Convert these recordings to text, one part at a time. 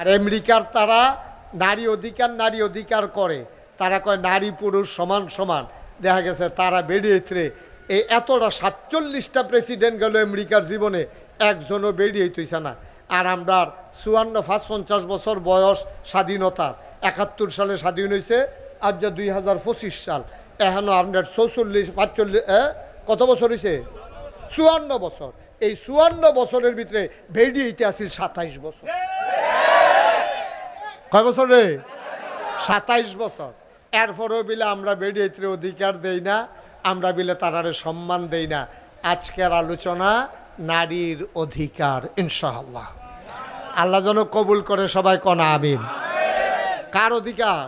আর আমেরিকার তারা নারী অধিকার নারী অধিকার করে। তারা কয় নারী পুরুষ সমান সমান। দেখা গেছে তারা বেরিয়েছে এই এতটা সাতচল্লিশটা প্রেসিডেন্ট গেল আমেরিকার জীবনে, একজনও বেরিয়ে তুইছে না। আর আমরা চুয়ান্ন, পাঁচ, পঞ্চাশ বছর বয়স স্বাধীনতার একাত্তর সালে স্বাধীন হয়েছে আজ যা দুই হাজার পঁচিশ সাল। এখনও আপনার চৌচল্লিশ, পাঁচচল্লিশ কত বছর হয়েছে চুয়ান্ন বছর। এই চুয়ান্ন বছরের ভিতরে বেরিয়েতে আসিল সাতাইশ বছর। কয় বছর রে? সাতাইশ বছর। এরপরেও বিলে আমরা বেরিয়েতে অধিকার দেই না, আমরা বিলে তারারে সম্মান দেই না। আজকের আলোচনা, নারীর অধিকার, ইনশাআল্লাহ। আল্লাহ যেন কবুল করে সবাই কনা, আমিন। কার অধিকার?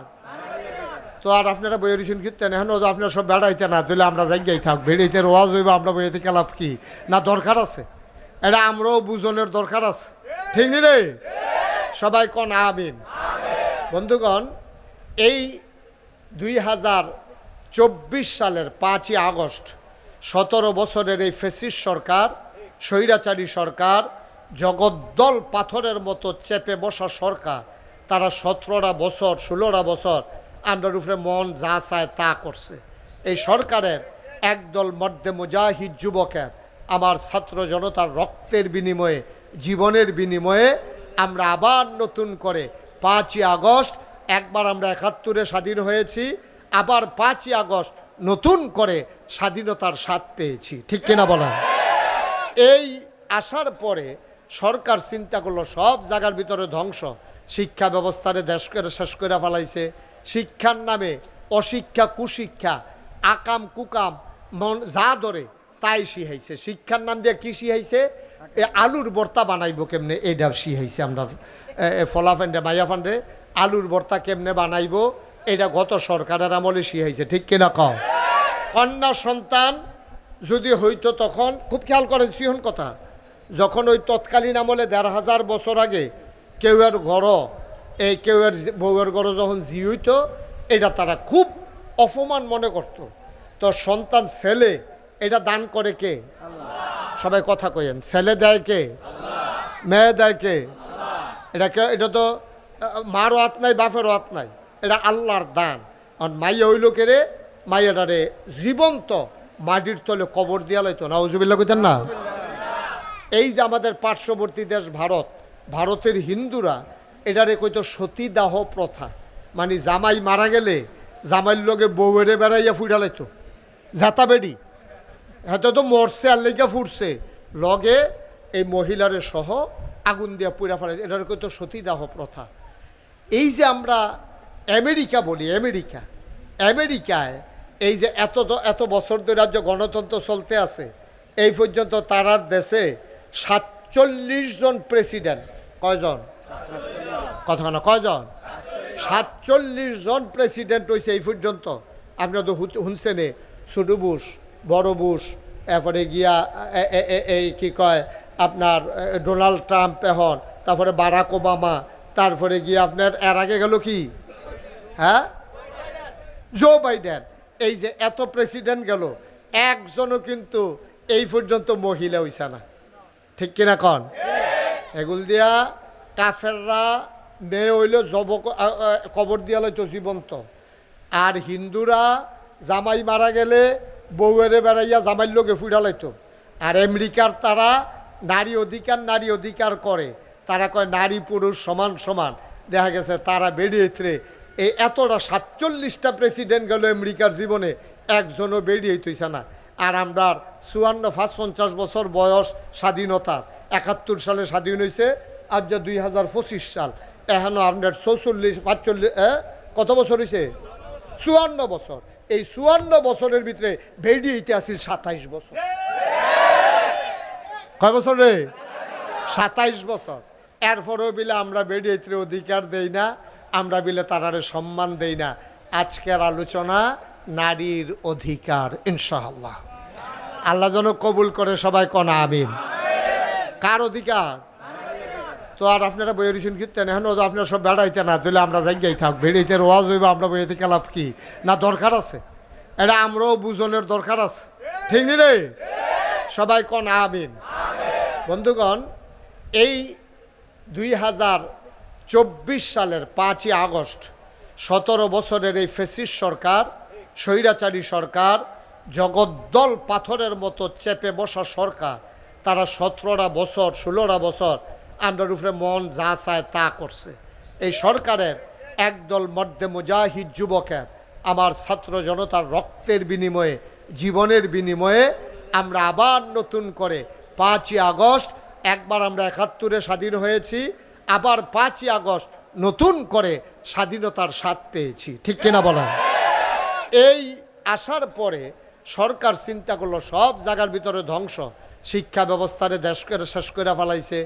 তো আর আপনারা বইয়ের রিসুন কীর্তেন, এখন আপনারা সব বেড়াইতে না দিলে আমরা জায়গায় থাক। বেড়াইতে রোয়াজ হইব, আমরা বইয়ে থেকে লাভ কি? না দরকার আছে? এটা আমরাও বুঝনের দরকার আছে। ঠিক নি রে? সবাই কন, আমিন। বন্ধুগণ, এই দুই হাজার চব্বিশ সালের পাঁচই আগস্ট, সতেরো বছরের এই ফেসিস সরকার, স্বৈরাচারী সরকার, জগদ্দল পাথরের মতো চেপে বসা সরকার, তারা সতেরোটা বছর, ষোলোটা বছর আমরার উপরে মন যা চায় তা করছে। এই সরকারের একদল মধ্যে মুজাহিদ যুবকের, আমার ছাত্র জনতার রক্তের বিনিময়ে, জীবনের বিনিময়ে আমরা আবার নতুন করে পাঁচই আগস্ট, একবার আমরা একাত্তরে স্বাধীন হয়েছি, আবার পাঁচই আগস্ট নতুন করে স্বাধীনতার স্বাদ পেয়েছি। ঠিক কিনা বলেন? এই আসার পরে সরকার চিন্তা করল, সব জায়গার ভিতরে ধ্বংস। শিক্ষা ব্যবস্থারে দেশ করে শেষ করে ফেলাইছে। শিক্ষার নামে অশিক্ষা, কুশিক্ষা, আকাম, কুকাম, মন, যা ধরে তাই শিহাইছে শিক্ষার নাম দিয়ে কি শিহাইছে আলুর বর্তা বানাইবো কেমনে? এইটা শিহাইছে আমরা। ফলা ফান্ডে মাইয়া ফান্ডে আলুর ভর্তা কেমনে বানাইব? এটা গত সরকারের আমলে শিহাইছে ঠিক কিনা কম কন্যা সন্তান যদি হইতো তখন, খুব খেয়াল করেন সিহন কথা, যখন ওই তৎকালীন আমলে দেড় হাজার বছর আগে কেউয়ের ঘর, এই কেউ যে- বউয়ের ঘর যখন জি হইতো, এটা তারা খুব অপমান মনে করত। তো সন্তান ছেলে, এটা দান করে কে? সবাই কথা কইেন ছেলে দেয় কে? মেয়ে দেয় কে? এটা এটা তো মারও হাত নাই, বাপেরও হাত নাই। এটা আল্লাহর দান। আর মাইয়া হইল কেরে মাইয়াটারে জীবন্ত মাটির তলে কবর দিয়া লইতো। না উজুবিল্লা কইতেন না? এই যে আমাদের পার্শ্ববর্তী দেশ ভারত, ভারতের হিন্দুরা, এটারে কইতো সতীদাহ প্রথা। মানে জামাই মারা গেলে জামাইর লগে বউয়েরে বেড়াইয়া ফুটা লাইতো। জাতা বেডি। হয়তো তো মরছে আর লেগে ফুটছে লগে এই মহিলারে সহ আগুন দিয়া পুড়া ফেলে এটার কইতো সতীদাহ প্রথা। এই যে আমরা আমেরিকা বলি, আমেরিকা, আমেরিকায় এই যে এত এত বছর ধরে রাজ্য গণতন্ত্র চলতে আছে, এই পর্যন্ত তারার দেশে সাতচল্লিশ জন প্রেসিডেন্ট। কয়জন? কথা না, কয়জন? সাতচল্লিশ জন প্রেসিডেন্ট হয়েছে এই পর্যন্ত। আপনারা তো শুনছেনে ছোটো বুশ বড় বুশ এরপরে গিয়া এই কি কয় আপনার ডোনাল্ড ট্রাম্প এখন, তারপরে বারাক ওবামা, তারপরে গিয়ে আপনার, এর আগে গেল কি? হ্যাঁ? জো বাইডেন এই যে এত প্রেসিডেন্ট গেল, একজনও কিন্তু এই পর্যন্ত মহিলা হইছে না। ঠিক কিনা কন? এগুল দিয়া কাফেররা মেয়ে হইলে জব কবর দিয়া লইতো জীবন্ত। আর হিন্দুরা জামাই মারা গেলে বউয়েরে বেড়াইয়া জামাইর লোকে ফুটা আর আমেরিকার তারা নারী অধিকার নারী অধিকার করে। তারা কয়, নারী, পুরুষ, সমান সমান। দেখা গেছে, তারা বেরিয়েছে এই এতটা সাতচল্লিশটা প্রেসিডেন্ট গেল আমেরিকার জীবনে, একজনও বেরিয়ে তুইছে না। আর আমরা চুয়ান্ন পাঁচ পঞ্চাশ বছর বয়স স্বাধীনতার একাত্তর সালে স্বাধীন হয়েছে, আজ যা দুই হাজার পঁচিশ সাল। এখনও আপনার চৌচল্লিশ, পাঁচচল্লিশ কত বছর হয়েছে? চুয়ান্ন বছর। এই চুয়ান্ন বছরের ভিতরে বেরিয়েতে আসিল সাতাইশ বছর। কয় বছর রে? সাতাইশ বছর। এরপরেও বিলে আমরা বেরিয়েতে অধিকার দেই না, আমরা বিলে তারারে সম্মান দেই না। আজকের আলোচনা, নারীর অধিকার, ইনশাআল্লাহ। আল্লাহ যেন কবুল করে সবাই কনা, আমিন। কার অধিকার? তো আর আপনারা বইয়ের রিসুন কীর্তেন এখন আপনারা সব বেড়াইতে না দিলে আমরা জায়গায় থাক। বেড়াইতে রোয়াজ হইব, আমরা বইয়ে থেকে লাভ কি? না দরকার আছে? এটা আমরাও বুঝনের দরকার আছে। ঠিক নি রে? সবাই কন, আমিন। বন্ধুগণ, এই দুই হাজার চব্বিশ সালের পাঁচই আগস্ট, সতেরো বছরের এই ফেসিস সরকার, স্বৈরাচারী সরকার, জগদ্দল পাথরের মতো চেপে বসা সরকার, তারা সতেরোটা বছর, ষোলোটা বছর আমরার উপরে মন যা চায় তা করছে। এই সরকারের একদল মধ্যে মুজাহিদ যুবকের, আমার ছাত্র জনতার রক্তের বিনিময়ে, জীবনের বিনিময়ে আমরা আবার নতুন করে পাঁচই আগস্ট, একবার আমরা একাত্তরে স্বাধীন হয়েছি, আবার পাঁচই আগস্ট নতুন করে স্বাধীনতার স্বাদ পেয়েছি। ঠিক কিনা বলেন? এই আসার পরে সরকার চিন্তা করল, সব জায়গার ভিতরে ধ্বংস। শিক্ষা ব্যবস্থারে দেশ করে শেষ করে ফেলাইছে।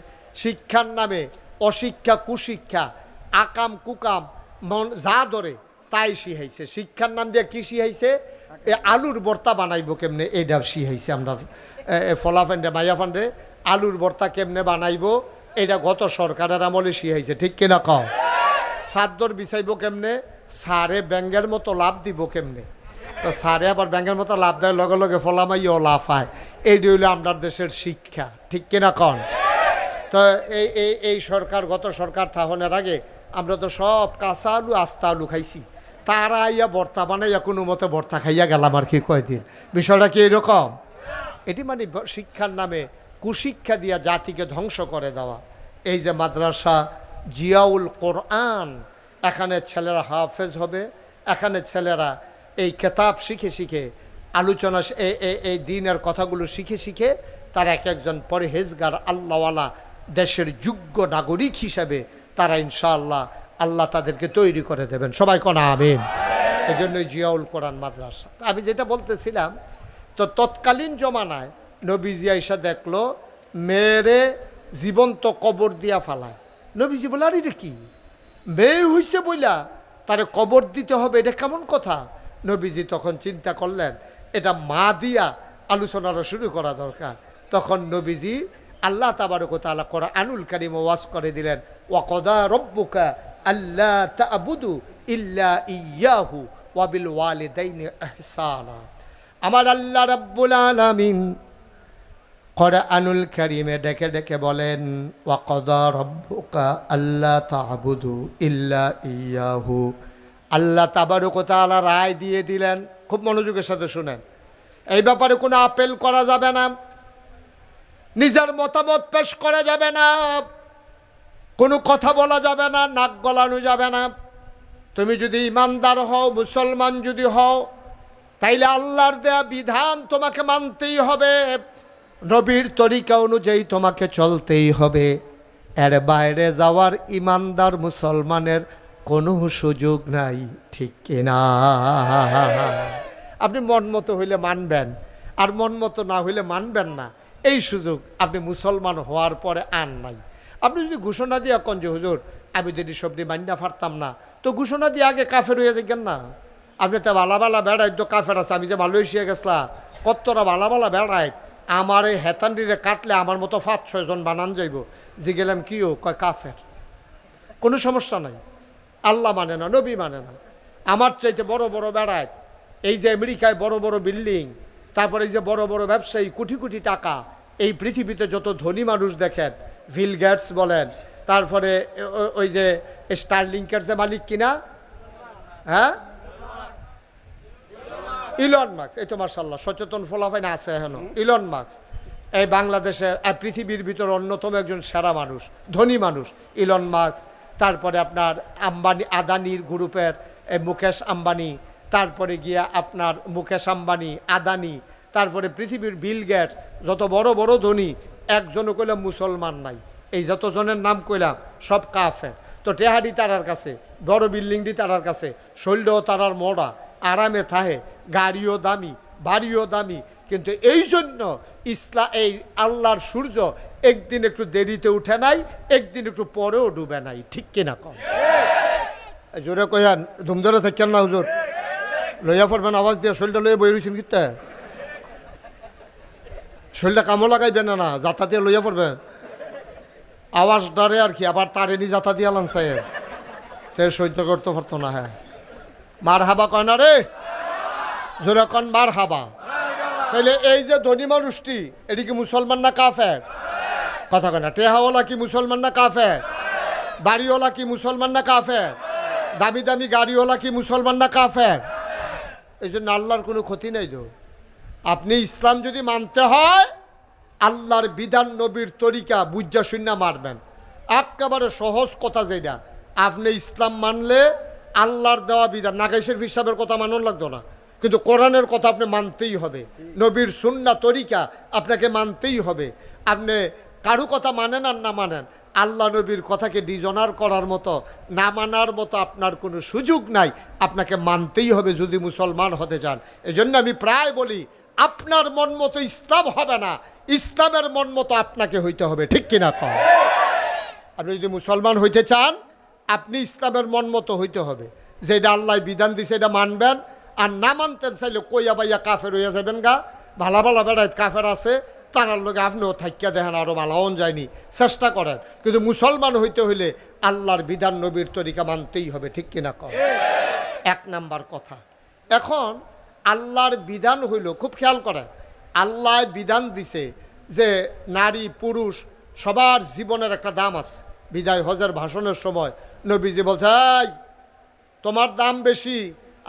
শিক্ষার নামে অশিক্ষা, কুশিক্ষা, আকাম, কুকাম, মন যা ধরে তাই শিহাইছে শিক্ষার নাম দিয়ে কি শিহাইছে এ আলুর বর্তা বানাইবো কেমনে? এইটা শিহাইছে আমরা। ফলা ফান্ডে মাইয়া ফান্ডে আলুর ভর্তা কেমনে বানাইবো? এটা গত সরকারের আমলে শিহাইছে ঠিক কিনা কম সাদ্দর বিছাইব কেমনে? সারে ব্যাঙ্গের মতো লাভ দিব কেমনে? তো সারে আবার ব্যাঙ্গের মতো লাভ দেয় লগে লগে ফলা ফলামাইও লাভ হয়। এই হইল আমরা দেশের শিক্ষা, ঠিক কিনা কন? তো এই এই এই সরকার, গত সরকার থাহনের আগে আমরা তো সব কাঁচা আলু, আস্তা আলু খাইছি। তারা আইয়া ভর্তা বানাইয়া কোনো মতে ভর্তা খাইয়া গেলাম আর কি কয়দিন? বিষয়টা কি এরকম? এটি মানে শিক্ষার নামে কুশিক্ষা দিয়া জাতিকে ধ্বংস করে দেওয়া। এই যে মাদ্রাসা, জিয়াউল কোরআন, এখানে ছেলেরা হাফেজ হবে, এখানে ছেলেরা এই কেতাব শিখে শিখে, আলোচনা এই- দিনের কথাগুলো শিখে শিখে, তারা এক একজন পরহেজগার, আল্লাহওয়ালা, দেশের যোগ্য নাগরিক হিসাবে তারা ইনশাআল্লাহ আল্লাহ তাদেরকে তৈরি করে দেবেন। সবাই কোনা আমিন। এই জন্যই জিয়াউল কোরআন মাদ্রাসা। আমি যেটা বলতেছিলাম তো তৎকালীন জমানায় নবীজি আইসা দেখল, মেয়েরে জীবন্ত কবর দিয়া ফালায়। নবীজি বলে, আর এটা কি? মেয়ে হইছে বইলা তারে কবর দিতে হবে, এটা কেমন কথা? নবীজি তখন চিন্তা করলেন, এটা মা দিয়া আলোচনাটা শুরু করা দরকার। তখন নবীজি আল্লাহ তাআলা করা আনুল কারিম ওয়াজ করে দিলেন, ওয়াকদা রব্বুকা আল্লাহ তাবুদু ইল্লা ইয়াহু ওয়াবিল ওয়ালিদাইনি ইহসানা। আমার আল্লাহ রাব্বুল আলামিন কোরআনুল কারিমে ডেকে ডেকে বলেন, ওয়াকদা আল্লাহ তাবুদু ইল্লা ইয়াহু। আল্লাহ তাবারক তাআলা রায় দিয়ে দিলেন। খুব মনোযোগের সাথে শুনেন। এই ব্যাপারে কোনো আপেল করা যাবে না। নিজের মতামত পেশ করা যাবে না। কোনো কথা বলা যাবে না, নাক গলানো যাবে না। তুমি যদি ইমানদার হও, মুসলমান যদি হও তাইলে আল্লাহর দেয়া বিধান তোমাকে মানতেই হবে। নবীর তরিকা অনুযায়ী তোমাকে চলতেই হবে। এর বাইরে যাওয়ার ইমানদার মুসলমানের কোনো সুযোগ নাই, ঠিক কিনা? আপনি মন মতো হইলে মানবেন, আর মন মতো না হইলে মানবেন না। এই সুযোগ আপনি মুসলমান হওয়ার পরে আন নাই। আপনি যদি ঘোষণা দিয়ে কন যে, হুজুর, আমি যদি সবজি মান্যা পারতাম না, তো ঘোষণা দিয়ে আগে কাফের হয়ে যাবেন না। আপনি তো বালা বালা বেড়াই তো কাফের আছে, আমি যে মালয়েশিয়া গেছলা কতটা বালা বালা বেড়াই আমার এই হেতান্ডিরে কাটলে আমার মতো পাঁচ ছয়জন বানান যাইব। যে গেলাম কিও কয় কাফের। কোনো সমস্যা নাই। আল্লাহ মানে না, নবী মানে না। আমার চাইতে বড় বড় বেড়ায় এই যে আমেরিকায় বড় বড় বিল্ডিং, তারপরে এই যে বড় বড় ব্যবসায়ী, কোটি কোটি টাকা। এই পৃথিবীতে যত ধনী মানুষ দেখেন ভিল গেটস বলেন, তারপরে ওই যে স্টারলিংকের যে মালিক কিনা হ্যাঁ? ইলন মার্কস এই তো মার্শাল্লাহ সচেতন ফলাফাইন আছে এখন। ইলন মার্কস এই বাংলাদেশের পৃথিবীর ভিতর অন্যতম একজন সেরা মানুষ, ধনী মানুষ ইলন মার্কস তারপরে আপনার আম্বানি, আদানির গ্রুপের মুকেশ আম্বানি, তারপরে গিয়া আপনার মুকেশ আম্বানি, আদানি, তারপরে পৃথিবীর বিল গেটস যত বড় বড় ধনী, একজনও কইলাম মুসলমান নাই। এই যতজনের নাম কইলাম, সব কাফের। তো টেহাডি তারার কাছে, বড় বিল্ডিংটি তারার কাছে, শৈলও তারার মোড়া আরামে থাহে গাড়িও দামি, বাড়িও দামি। কিন্তু এই জন্য ইসলা, এই আল্লাহর সূর্য একদিন একটু দেরিতে উঠে নাই, একদিন একটু পরেও ডুবে নাই। ঠিক কিনা? কম জোরে কয়ান ধুমধরে থাকেন না হুজুর। লইয়া পড়বেন, আওয়াজ দিয়ে শরীরটা লইয়া বই রয়েছেন কিতে শরীরটা কামও লাগাইবেন না না যাতা দিয়ে লইয়া পড়বেন। আওয়াজ ডারে আর কি, আবার তারে নি যাতা দিয়ে লানছে। তে সহ্য করতে পারতো না হ্যাঁ। মার হাবা কয় না রে? জোরে কন মার হাবা তাহলে এই যে ধনী মানুষটি, এটি কি মুসলমান না কাফের? কথা কয় না, টেহাওয়ালা কি মুসলমান না কাফের? বাড়িওয়ালা কি মুসলমান না কাফের? দামি দামি গাড়িওয়ালা কি মুসলমান না কাফের? এই জন্য আল্লাহর কোনো ক্ষতি নেই তো। আপনি ইসলাম যদি মানতে হয়, আল্লাহর বিধান নবীর তরিকা বুঝা শূন্য মারবেন। একেবারে সহজ কথা যেটা। আপনি ইসলাম মানলে আল্লাহর দেওয়া বিধান নাগেশের হিসাবের কথা মানন লাগতো না। কিন্তু কোরআনের কথা আপনি মানতেই হবে। নবীর সুন্না তরিকা আপনাকে মানতেই হবে। আপনি কারু কথা মানেন আর না মানেন, আল্লাহ নবীর কথাকে ডিজনার করার মতো, না মানার মতো আপনার কোনো সুযোগ নাই। আপনাকে মানতেই হবে যদি মুসলমান হতে চান। এজন্য আমি প্রায় বলি, আপনার মন মতো ইসলাম হবে না, ইসলামের মন মতো আপনাকে হইতে হবে, ঠিক কিনা কম আপনি যদি মুসলমান হইতে চান, আপনি ইসলামের মন মতো হইতে হবে। যেটা আল্লাহ বিধান দিছে, এটা মানবেন। আর না মানতেন চাইলে কইয়া বাইয়া কাফের হইয়া যাবেন গা? ভালা ভালা বেড়ায় কাফের আছে তারার লোকে আপনিও থাকিয়া দেখেন আরও ভালাওন যায়নি। চেষ্টা করেন কিন্তু মুসলমান হইতে হইলে আল্লাহর বিধান নবীর তরিকা মানতেই হবে ঠিক কিনা কম এক নাম্বার কথা। এখন আল্লাহর বিধান হইল খুব খেয়াল করেন আল্লাহ বিধান দিছে যে নারী পুরুষ সবার জীবনের একটা দাম আছে। বিদায় হজের ভাষণের সময় নবীজি বলছে "এই, তোমার দাম বেশি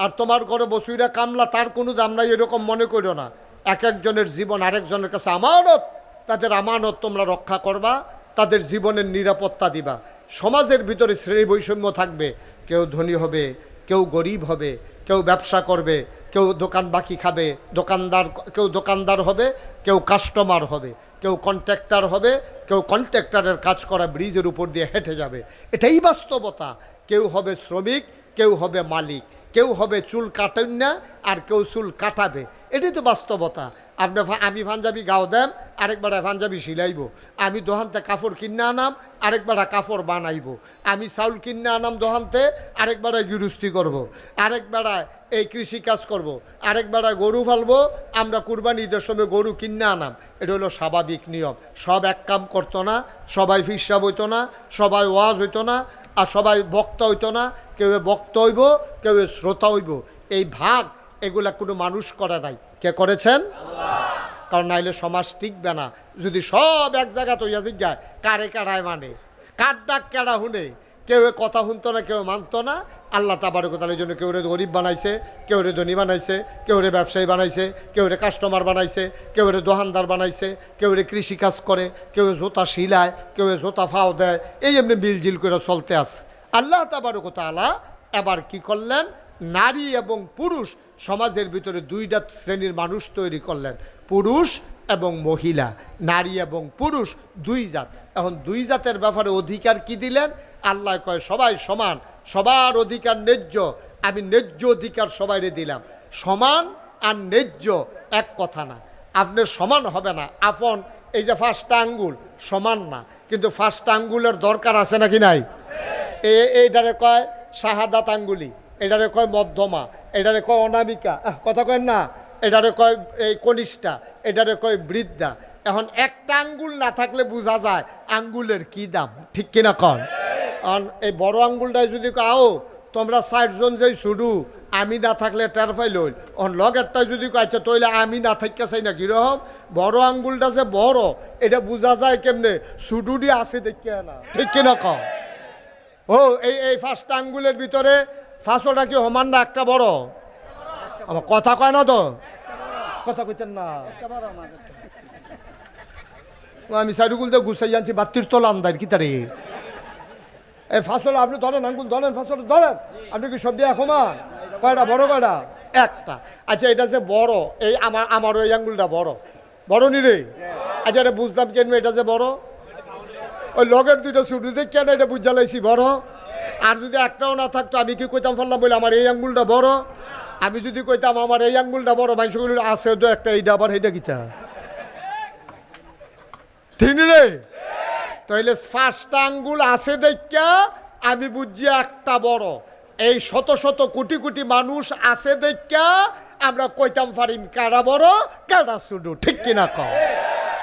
আর তোমার ঘরে বসুইরা কামলা, তার কোনো দাম নাই, এরকম মনে করো না। এক একজনের জীবন আরেকজনের কাছে আমানত। তাদের আমানত তোমরা রক্ষা করবা, তাদের জীবনের নিরাপত্তা দিবা। সমাজের ভিতরে শ্রেণি বৈষম্য থাকবে, কেউ ধনী হবে, কেউ গরিব হবে, কেউ ব্যবসা করবে, কেউ দোকান বাকি খাবে, দোকানদার, কেউ দোকানদার হবে, কেউ কাস্টমার হবে, কেউ কন্ট্রাক্টর হবে, কেউ কন্ট্রাক্টরের কাজ করা ব্রিজের উপর দিয়ে হেঁটে যাবে। এটাই বাস্তবতা। কেউ হবে শ্রমিক, কেউ হবে মালিক। কেউ হবে চুল কাটেন না, আর কেউ চুল কাটাবে। এটাই তো বাস্তবতা। আপনি আমি পাঞ্জাবি গাও দেন আরেকবার পাঞ্জাবি সিলাইব। আমি দোহানতে কাপড় কিনে আনাম আরেকবার কাপড় বানাইব। আমি চাউল কিনে আনাম দোহানতে আরেকবার গৃহস্থী করব। আরেকবার এই কৃষি কাজ করব। আরেকবার গরু ফালবো আমরা কুরবানি ঈদের সময় গরু কিনে আনাম। এটা হলো স্বাভাবিক নিয়ম। সব এক কাম করতো না, সবাই ফিসাব হইতো না, সবাই ওয়াজ হইতো না আর সবাই বক্তা হইতো না কেউ বক্ত হইব কেউ শ্রোতা হইব। এই ভাগ এগুলা কোনো মানুষ করে নাই। কে করেছেন? কারণ নাইলে সমাজ টিকবে না। যদি সব এক জায়গা তৈয়া জিজ্ঞায় কারে কারায় মানে? কার ডাক কেডা হুনে কেউ কথা শুনতো না কেউ মানতো না আল্লাহ তাবার কথা এই জন্য কেউ রে গরিব বানাইছে, কেউ রে ধনী বানাইছে, কেউ রে ব্যবসায়ী বানাইছে, কেউ রে কাস্টমার বানাইছে, কেউ রে দোকানদার বানাইছে, কেউ রে কৃষি কাজ করে, কেউ জোতা শিলায় কেউ জোতা ফাও দেয়, এই এমনি বিলজিল করে চলতে আছে। আল্লাহ তাবারক তালা এবার কি করলেন? নারী এবং পুরুষ সমাজের ভিতরে দুইটা শ্রেণির মানুষ তৈরি করলেন, পুরুষ এবং মহিলা। নারী এবং পুরুষ দুই জাত। এখন দুই জাতের ব্যাপারে অধিকার কি দিলেন? আল্লাহ কয়, সবাই সমান, সবার অধিকার ন্যায্য। আমি ন্যায্য অধিকার সবাইরে দিলাম। সমান আর ন্যায্য এক কথা না। আপনি সমান হবে না। আপন, এই যে ফার্স্ট আঙ্গুল, সমান না। কিন্তু ফার্স্ট আঙ্গুলের দরকার আছে নাকি নাই? এ এইটারে কয় শাহাদাত আঙ্গুলি এটারে কয় মধ্যমা এটারে কয় অনামিকা। কথা কয় না। এটারে কয় এই কনিষ্ঠা এটারে কয় বৃদ্ধা এখন একটা আঙ্গুল না থাকলে বোঝা যায় আঙ্গুলের কি দাম। ঠিক কিনা কন? এই বড় আঙ্গুলটাই যদি কাও, তোমরা ষাটজন যেই শুধু আমি না থাকলে টের পাইল অন লগেরটাই যদি কয়েছে তৈলে আমি না থাকতে চাই না কীরকম? বড় আঙ্গুলটা যে বড়, এটা বোঝা যায় কেমনে? শুডুডি আছে দেখে না। ঠিক কিনা কম ও, এই এই ফার্স্ট আঙ্গুলের ভিতরে ফার্স্টটা কি সমান না একটা বড়? আমার কথা কয় না তো? কথা কইতেন না। আমি সাইডুগুল তো গুছাই আনছি বাত্তির তোলা আন্দার কি তারে? এই ফাঁসল, আপনি ধরেন, আঙ্গুল ধরেন, ফাঁসল, ধরেন। আপনি কি সব দিয়ে সমান কয়টা, বড় কয়টা? একটা। আচ্ছা এটা যে বড়, এই আমার আমার ওই আঙ্গুলটা বড়। বড় নি রে? আচ্ছা এটা বুঝলাম কেন এটা যে বড়? ওই লগের দুইটা ছুটি দিয়ে কেন এটা বুঝা লাইছি, বড়। আর যদি একটাও না থাকতো, আমি কি কইতাম ফেললাম বলে আমার এই আঙ্গুলটা বড়? আমি যদি কইতাম আমার এই আঙ্গুলটা বড় মানুষগুলো আছে তো একটা, এইটা আবার এইটা কিতা? ঠিক রে তাইলে ফার্স্ট আঙ্গুল আছে দেখা আমি বুঝছি একটা বড়। এই শত শত কোটি কোটি মানুষ আছে দেখা আমরা কইতাম পারিম কারা বড়, কারা শুধু ঠিক কিনা কম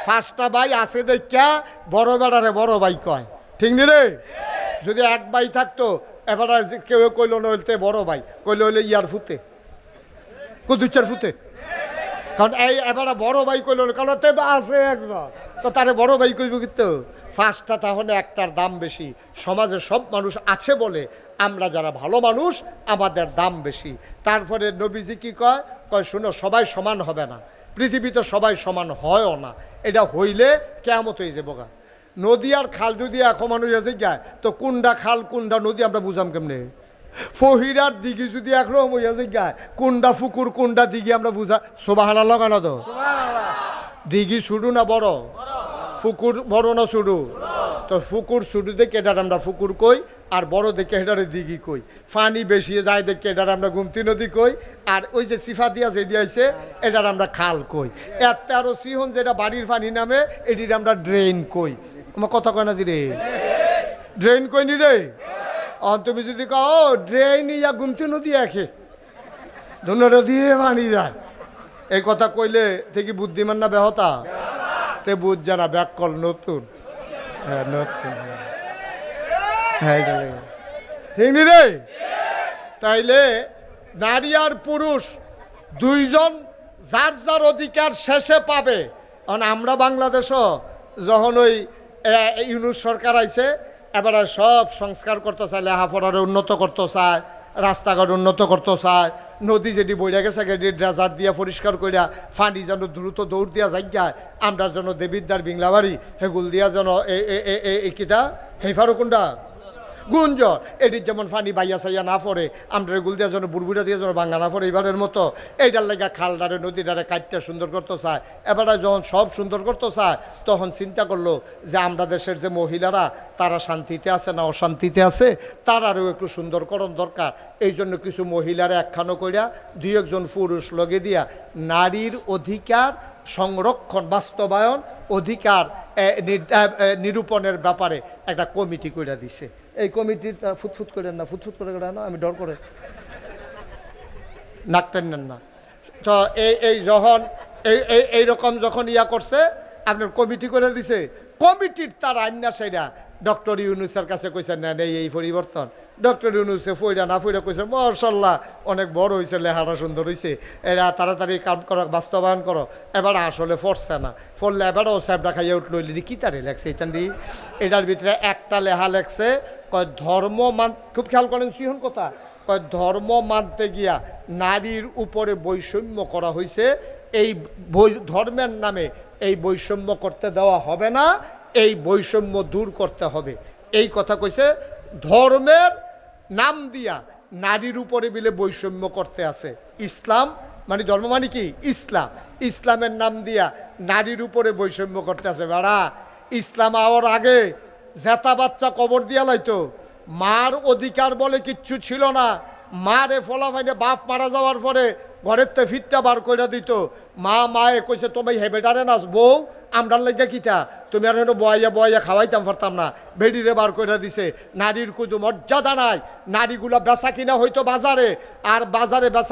ফার্স্টটা ভাই আছে দেখা বড় বেড়ারে বড় ভাই কয়। ঠিক নি রে? যদি এক ভাই থাকতো, এবার কেউ কইল নইলতে বড় ভাই, কইল হইলে ইয়ার ফুতে। কদুচার ফুতে। কারণ এই এবারে বড় ভাই কইল কারণ তে তো আছে একজন। তো তারে বড় ভাই কইব কিন্তু ফার্স্টটা তাহলে একটার দাম বেশি। সমাজে সব মানুষ আছে বলে আমরা যারা ভালো মানুষ, আমাদের দাম বেশি। তারপরে নবীজি কি কয়? কয়, শুনো, সবাই সমান হবে না। পৃথিবীতে সবাই সমান হয়ও না। এটা হইলে কেমত হয়ে যাব গা। নদী আর খাল যদি এখন মানুষ আছে যায় তো কোনটা খাল কোনটা নদী আমরা বুঝাম কেমনে? ফহিরার দিঘি যদি একরকম হইয়া যে গায় কোনটা ফুকুর কোনটা দিঘি আমরা বুঝা সোবাহানা লাগানো তো? দিঘি শুরু না বড়? ফুকুর বড় না শুরু তো ফুকুর শুরু দেখে এটার আমরা ফুকুর কই, আর বড় দেখে এটারে দিঘি কই। পানি বেশি যায় দেখে এটার আমরা গুমতি নদী কই, আর ওই যে সিফা দিয়া যেটি আছে এটার আমরা খাল কই। এর তেরো সিহন যেটা বাড়ির পানি নামে, এটির আমরা ড্রেন কই। আমার কথা কয় না দিরে ড্রেন কই নি রে? তুমি যদি কও ড্রেন ইয়া গুমতি নদী একে। দুনোটা দিয়ে পানি যায়। এই কথা কইলে থেকে বুদ্ধিমান না বেহতা তে বুঝ জানা ব্যাক কল নতুন। হ্যাঁ নতুন হ্যাঁ। ঠিক নি রে? তাইলে নারী আর পুরুষ দুইজন যার যার অধিকার শেষে পাবে। কারণ আমরা বাংলাদেশও যখন ওই ইউনুস সরকার আইছে, এবারে সব সংস্কার করতে চায় লেখাপড়ারে উন্নত করতে চায়, রাস্তাঘাট উন্নত করতে চায় নদী যেটি বইয়া গেছে সেটি ড্রেজার দিয়া পরিষ্কার করিয়া ফানি যেন দ্রুত দৌড় দিয়া যাইয়া আমরা যেন দেবিদ্যার বিংলাবাড়ি, হেগুল দিয়া যেন এ- কিতা? হেফারো কোনটা গুঞ্জ। এটির যেমন ফানি বাইয়া সাইয়া না পড়ে আমরা গুল দিয়ে যেন বুড়বুড়া দিয়ে যেন বাঙ্গা না পড়ে এবারের মতো। এইটার লেগে খালডারে নদীটারে কাটতে সুন্দর করতে চায় এবারে যখন সব সুন্দর করতে চায় তখন চিন্তা করল যে আমরা দেশের যে মহিলারা, তারা শান্তিতে আছে না অশান্তিতে আছে? তারারও একটু সুন্দরকরণ দরকার। এই জন্য কিছু মহিলারা একখানো করিয়া দুই একজন পুরুষ লগে দিয়া নারীর অধিকার সংরক্ষণ বাস্তবায়ন অধিকার নিরূপণের ব্যাপারে একটা কমিটি করে দিছে। এই কমিটির তারা ফুটফুট করেন না ফুটফুট করে না আমি ডর করে। নাক টানেন না। তো এই এই যখন এই এই এইরকম যখন ইয়া করছে আপনার কমিটি করে দিছে। কমিটির তার আইনা সেইরা ডক্টর ইউনুসের কাছে কইছে না নেই এই পরিবর্তন। ডক্টর ইউনুসে ফইরা না ফইরা কইছে মশাল্লাহ অনেক বড় হয়েছে লেহাটা সুন্দর হয়েছে এরা তাড়াতাড়ি কাম করো, বাস্তবায়ন করো। এবার আসলে ফরছে না। ফললে এবারও স্যাবটা খাইয়ে উঠল ইলি কি তারে লেখছে ইতান্ডি এটার ভিতরে একটা লেহা লেখছে, কয় ধর্ম মান খুব খেয়াল করেন সিহন কথা, কয় ধর্ম মানতে গিয়া নারীর উপরে বৈষম্য করা হয়েছে এই ধর্মের নামে এই বৈষম্য করতে দেওয়া হবে না, এই বৈষম্য দূর করতে হবে। এই কথা কইছে, ধর্মের নাম দিয়া নারীর উপরে বিলে বৈষম্য করতে আছে। ইসলাম মানে ধর্ম মানে কি? ইসলাম। ইসলামের নাম দিয়া নারীর উপরে বৈষম্য করতে আছে। বেড়া, ইসলাম আওয়ার আগে জেতা বাচ্চা কবর দিয়া লাইতো। মার অধিকার বলে কিচ্ছু ছিল না। মারে ফলাফাইনে বাপ মারা যাওয়ার পরে ঘরের তে ফিটটা বার করে দিত। মা, মায়ে কইছে, তুমি হেবেটারে নাচ, বউ, আমরার লাগে কিতা? তুমি আর বয়া বয়া খাওয়াইতাম, পারতাম না। বেডিরে বার করে দিছে, নারীর কুদু মর্যাদা নাই। নারীগুলা বেচা কিনা হয়তো বাজারে, আর বাজারে বেচা